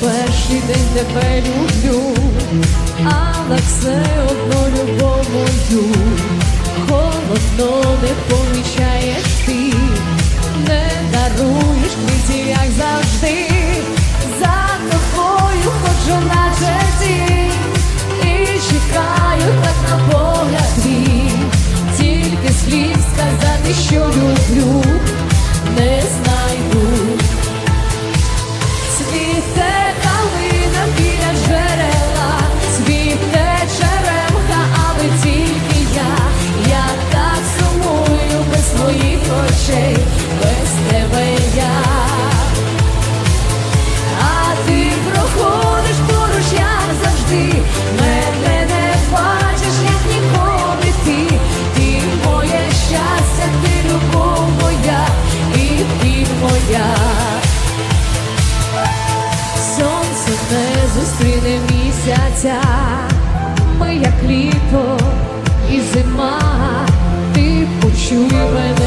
перший день тебе люблю, але все одно любов мою холодно не помічаю. очей без тебе я, а ти проходиш поруч, як завжди, мене не бачиш, як ніколи ти, ти моє щастя, ти любов моя, і ти моя, сонце не зустріне місяця, ми як літо і зима. Чуй мене.